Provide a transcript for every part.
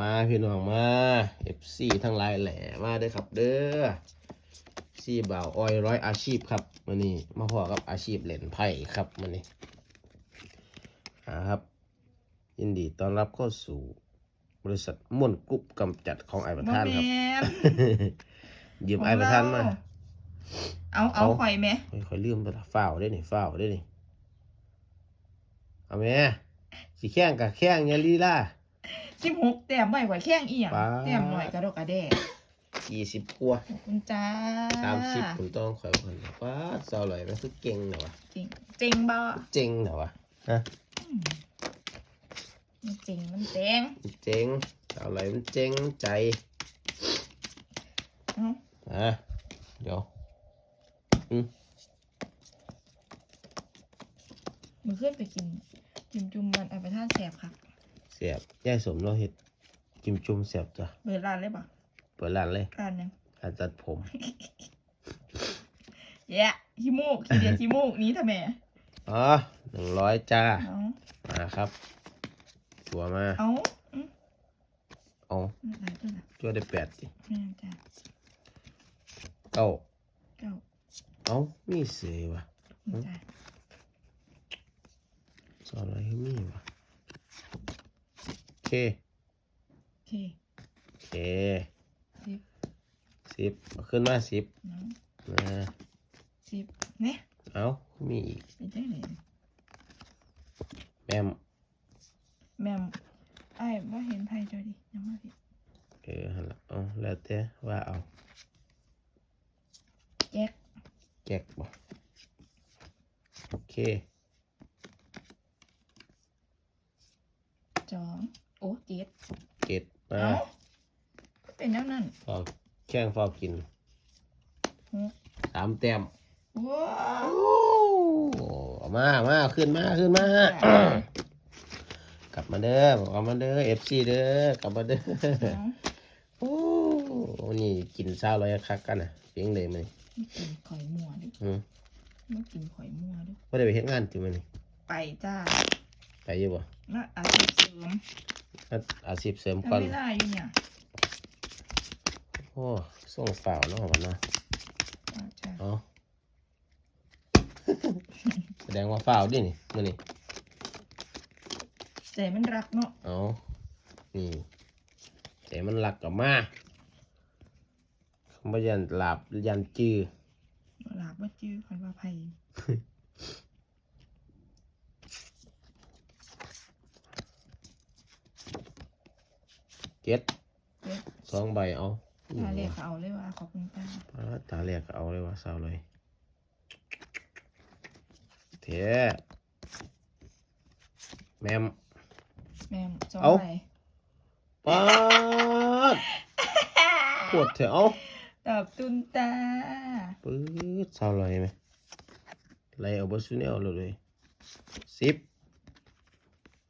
มาพี่น้องมา FC ทั้งหลายแหล่มาเด้อครับเด้อซีบ่าวออยร้อยอาชีพครับวันนี้มาพอกับอาชีพเล่นไพ่ครับวันนี้อ่าครับ ยินดีต้อนรับเข้าสู่บริษัทม่วนกรุ๊ปกำจัดของไอ้ประบ่ธานครับแม่นยืมไอ้ประธานมาเอาเอาเอาข่อยแม่ค่อยๆลืมไปละฝ้าวได้นี่ฝ้าวได้นี่เอาแม่สิแข้งกับแข้งอยาลีล่า สิบหกแต้มไว้ข่อยแข้งอีหยังป๊า แต้มหน่อยกระดกกระแดกยี่สิบกว่าขอบคุณจ้าสามสิบผมต้องคอยคนป้าดเศร้าเลยมันคือเก่งเหรอวะจริงจริงบ่เจ๋งเหรอวะฮะมันจริงมันเจ๋งมันเจ๋งเศร้าเลยมันเจ๋งใจเอ้าอะเดี๋ยวมือขึ้นไปกินจิ้มจุ่มมันเอาไปท่านแสบค่ะ เสียบย่ายสมเราเห็ดจิ้มจุ่มเสียบจ้ะเปิดร้านเลยป่ะเปิดร้านเลยร้านหยังร้านตัดผมแย่ขี้มูกขี้เดียดขี้มูกหนี้ทำไมอ๋อหนึ่งร้อยจ้าเอามาครับตัวมาเอาอืมเอาหลายตัวละตัวได้แปดสิแม่นจ้าเก้าเก้าเอามีเสียวะนี่จ้าสอนอะไรให้มีวะโอ เคโอเคโอเคสิบสิบเอาขึ้นมาสิบน้องนะสิบเนี่ยเอามีอีกเป็นจังไหนแมมแม่มไอ้ายว่าเห็นไพ่เจ้าดิยังว่าผิดเออหั่นละเอาแล้วแต่ว่าเอาแจ็คแก๊กบ่โอเค สองโอ้เจ็ดเก็ดมาเอ้าก็เป็นแล้วนั่นฟอกแข้งฟอกกินหกสามแต้มว้าโอ้วเอามามาขึ้นมาขึ้นมา กลับมาเด้อกลับมาเด้อเอฟซีเด้อกลับมาเด้อ เอาโอ้นี่กินเช้าเลยคักกันนะเพียงเลยมั้ยไม่กินข่อยมัวด้วยอืมไม่กินข่อยมัวด้วยไม่ได้ไปเฮ็ดงานจิมั้ยนี่ไปจ้าไปอยู่บ่น่าอาชีพเสริม อาอาชีพเสริมทำก่อนไม่ได้อยู่เนี่ยโอ้ส่งเปล่าเนาะวันเนาะอ่าจ้าเอาแสดงว่าเปล่าดินี่มื้อนี้ใจมันรักเนาะเอานี่แต่มันหลักกับมาคำว่ายันหลับยันจื้อหลาบว่าจื้อคันว่าไพ่ เก็ดเจ็ด สองใบเอาตาเรียกเขาเอาเลยว่าขอบคุณจ้าปาดตาแรกก็เอาเลยว่าเศร้าเลยเทแมม แม่มสองเอาใบปาดปวดเถอะเอาตอบตุนตาปื๊ดเศร้าเลยไหมไล่เอาบสุเนลเลยเลยสิบ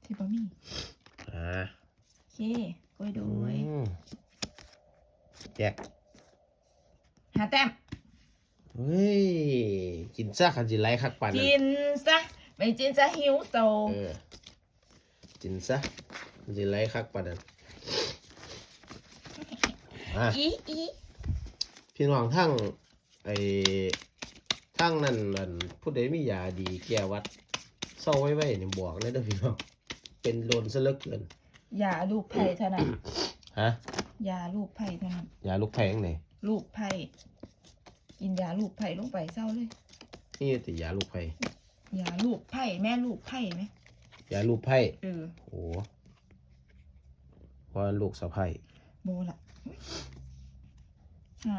ที่บะมี่อ่าโอเค กล้วยอืด้วยมแจกหาแต้มเฮ้ย กินซะขันจิไล่คักปันกินซะไม่กินจะหิวโซเออกินซะขันจิไล่คักปันนั้นอะ อีอีพี่น้องทั้งไอ้ทั้งนั่นนั่นผู้ใดมียาดีแก้วัดเศร้าไว้ไว้นี่บอกเลยเด้อพี่น้องเป็นโลนซะเหลือเกิน ยาลูกไผ่เท่านั้นฮะยาลูกไผ่เท่านั้นยาลูกแพงไหนลูกไผ่กินยาลูกไผ่ลงไปเศร้าเลยนี่แต่ยาลูกไผ่ยาลูกไผ่แม่ลูกไผ่ไหมยาลูกไผ่เออโอ้ว่าลูกสะไผ่โบละอุ๊ยห้า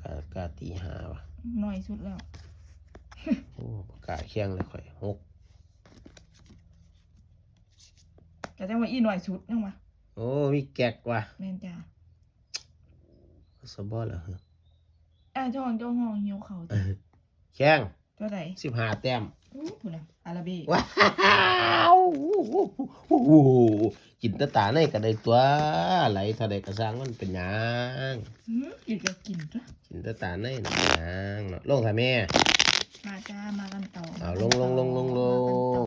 กากาตีหาวะน้อยสุดแล้ว โอ้ประกาศเคียงเลยข่อยหก แต่จังว่าอีน้อยสุดยังวะโอ้ มีแก๊กว่ะแม่นจ้าสบอเหรอฮะอ่าเจ้าของเจ้าห้องหิวเขาจ้ะแข้งเท่าไหร่สิบห้าแต้มอู้ผู้นะอาราเบีว้าวกินแตาตาในก็ได้ตัวไหลเท่าใดกระซังมันเป็นหยังอืมกินก็กินจ้ะกินแตาตาในน่ะหยังเนาะลงค่ะแม่ มาจ้ามากันต่อเอาลงลงลงลงล